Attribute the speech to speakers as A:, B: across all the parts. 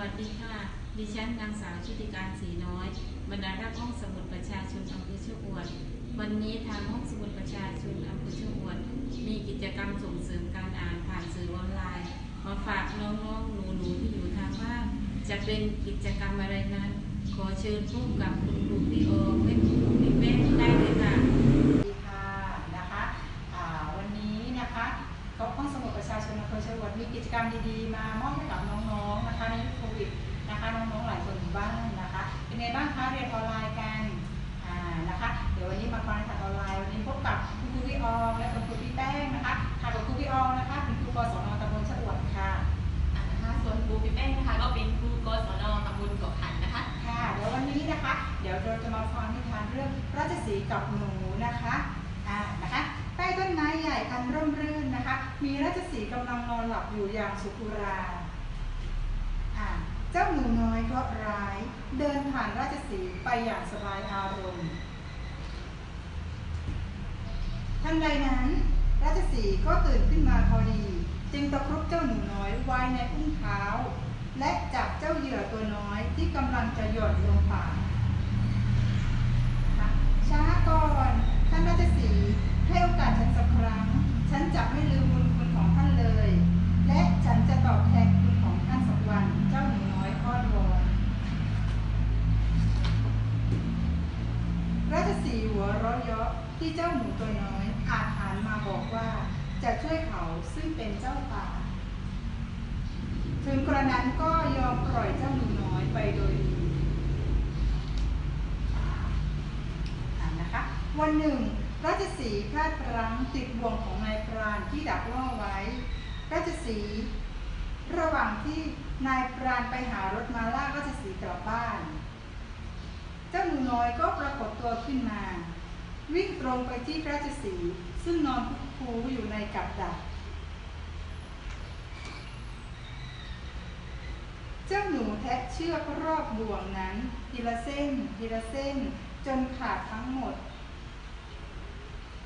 A: วัสดีค่ะ ดิฉันนางสาวชุติการสีน้อย บรรดารักห้องสมุดประชาชนอำเภอเชียงอวด วันนี้ทางห้องสมุดประชาชนอำเภอเชียงอวด มีกิจกรรมส่งเสริมการอ่านผ่านสื่อออนไลน์ มาฝากน้องๆหนูๆที่อยู่ทางบ้าน จะเป็นกิจกรรมอะไรนั้น ขอเชิญผู้กับคุณครูพี่โอและ มี
B: กิจกรรมดีๆ มามอบให้กับน้องๆนะคะในยุคโควิดนะคะน้องๆหลายคนอยู่บ้านนะคะ เป็นไงบ้างคะเรียนออนไลน์กันอ่านะคะเดี๋ยววันนี้มาฟังทางออนไลน์วันนี้พบกับคุณครูพี่อองและคุณครูพี่แป้งนะคะค่ะกับครูพี่อองนะคะเป็นครูกศนตำบลชลวัดค่ะ
C: อ่านะคะส่วนครูพี่แป้งนะคะก็เป็นครูกศนตำบลเกาะขันนะคะ
B: ค่ะเดี๋ยววันนี้นะคะ เดี๋ยวเราจะมาฟังนิทานเรื่องราชสีห์กับหนูนะคะอ่านะคะใต้ต้นไม้ใหญ่อันร่มรื่นนะคะ มีราชสีกำลังนอนหลับอยู่อย่างสุขุราเจ้าหนูน้อยก็ร้าย เดินผ่านราชสีไปอย่างสบายอารมณ์ทันใดนั้น ราชสีก็ตื่นขึ้นมาพอดี จึงตะครุบเจ้าหนูน้อยไว้ในอุ้งเท้า และจับเจ้าเหยื่อตัวน้อยที่กำลังจะหย่อนลงปากนช้าก่อนท่านราชสี เยาะที่เจ้าหนูตัวน้อยอาจหานมาบอกว่าจะช่วยเขาซึ่งเป็นเจ้าป่า ถึงกระนั้นก็ยอมปล่อยเจ้าหนูน้อยไปโดยดีนนะคะ วันหนึ่งราชสีพลาดพลั้งติดบ่วงของนายพรานที่ดักล่อไว้ ราชสีระหว่างที่นายพรานไปหารถมาลากราชสีกลับบ้าน เจ้าหนูน้อยก็ปรากฏตัวขึ้นมา วิ่งตรงไปที่ราชสีห์ซึ่งนอนคูอยู่ในกับดัก เจ้าหนูแทะเชือกรอบบ่วงนั้น ทีละเส้น ทีละเส้น จนขาดทั้งหมด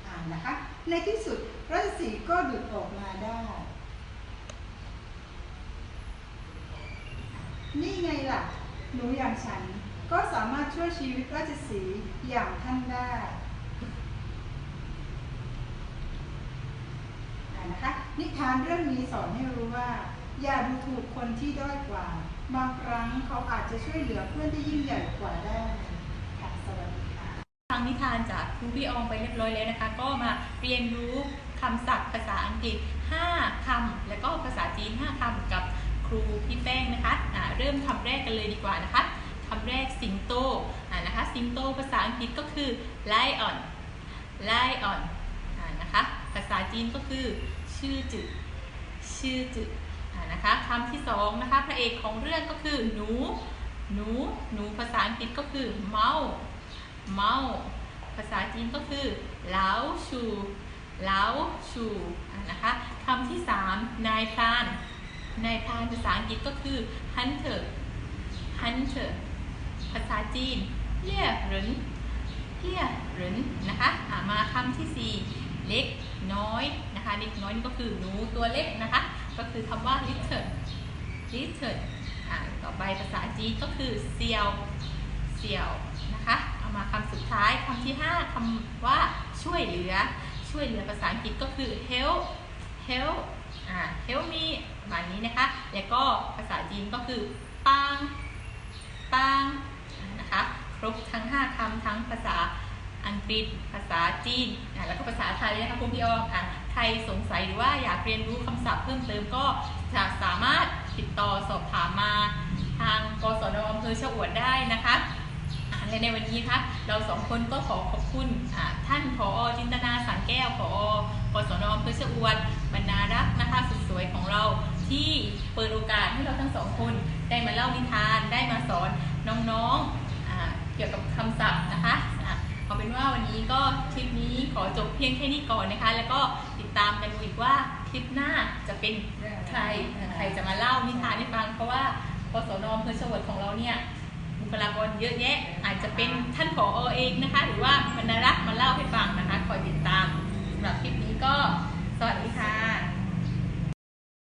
B: อ่านนะคะ ในที่สุดพราชสีห์ก็หลุดออกมาได้ นี่ไงล่ะ หนูอย่างฉันก็สามารถช่วยชีวิตราชสีห์อย่างท่านได้ อ่า นิทานเรื่องนี้สอนให้รู้ว่า อย่าดูถูกคนที่ด้อยกว่า บางครั้งเขาอาจจะช่วยเหลือเพื่อนที่ยิ่งใหญ่กว่าได้ค่ะสวัสดีค่ะ
C: ฟังนิทานจากครูพี่อองไปเรียบร้อยแล้วนะคะ ก็มาเรียนรู้คำศัพท์ภาษาอังกฤษ 5คำแล้วก็ภาษาจีน 5คำกับครูพี่แป้งนะคะอ่าเริ่มคำแรกกันเลยดีกว่านะคะคำแรกสิงโตอ่านะคะสิงโตภาษาอังกฤษก็คือ lion lion อ่านะคะภาษาจีนก็คือ ชื่อจืดชื่อจืดอ่านะคะคำที่สองนะคะพระเอกของเรื่องก็คือหนู หนู หนูภาษาอังกฤษก็คือเมาเมาภาษาจีนก็คือเหลาชูเหลาชูะนะคะคำที่สามนายพรานนายพรานภาษาอังกฤษก็คือ hunter hunter ภาษาจีนเลี่ยหรินเลี่ยหรินนะคะมาคำที่สี่ เล็กน้อยนะคะเล็กน้อยนี่ก็คือหนูตัวเล็กนะคะ ก็คือคำว่า little little อะต่อไปภาษาจีนก็คือเซียวเซียวนะคะเอามาคำสุดท้ายคำที่ 5คำว่าช่วยเหลือ ช่วยเหลือภาษาอังกฤษก็คือ help help อ่า help me ประมาณนี้นะคะ แล้วก็ภาษาจีนก็คือปังปังอ่านะคะ ครบทั้ง 5คำทั้งภาษาอัง กฤษ ภาษาจีนแล้วก็ภาษาไทยนะคะคุณพี่อองอะใครสงสัยหรือว่าอยากเรียนรู้คำศัพท์เพิ่มเติมก็จะสามารถติดต่อสอบถามมาทางกศนอำเภอชะอวดได้นะคะและในวันนี้คะเราสองคนก็ขอขอบคุณท่านผอจินตนาสังแก้วผอกศนอำเภอชะอวดบรรณารักษ์นะคะสุดสวยของเราที่เปิดโอกาสให้เราทั้งสองคนได้มาเล่านิทานได้มาสอนน้องๆเกี่ยวกับคำศัพท์นะคะ เอาเป็นว่าวันนี้ก็คลิปนี้ขอจบเพียงแค่นี้ก่อนนะคะ แล้วก็ติดตามกันดูอีกว่าคลิปหน้าจะเป็นใครใครจะมาเล่านิทานให้ฟัง เพราะว่ากศนอำเภอชะอวดของเราเนี่ยบุคลากรเยอะแยะ อาจจะเป็นท่านผอเองนะคะ หรือว่าบรรณารักษ์มาเล่าให้ฟังนะคะคอยติดตามสำหรับคลิปนี้ก็สวัสดีค่ะ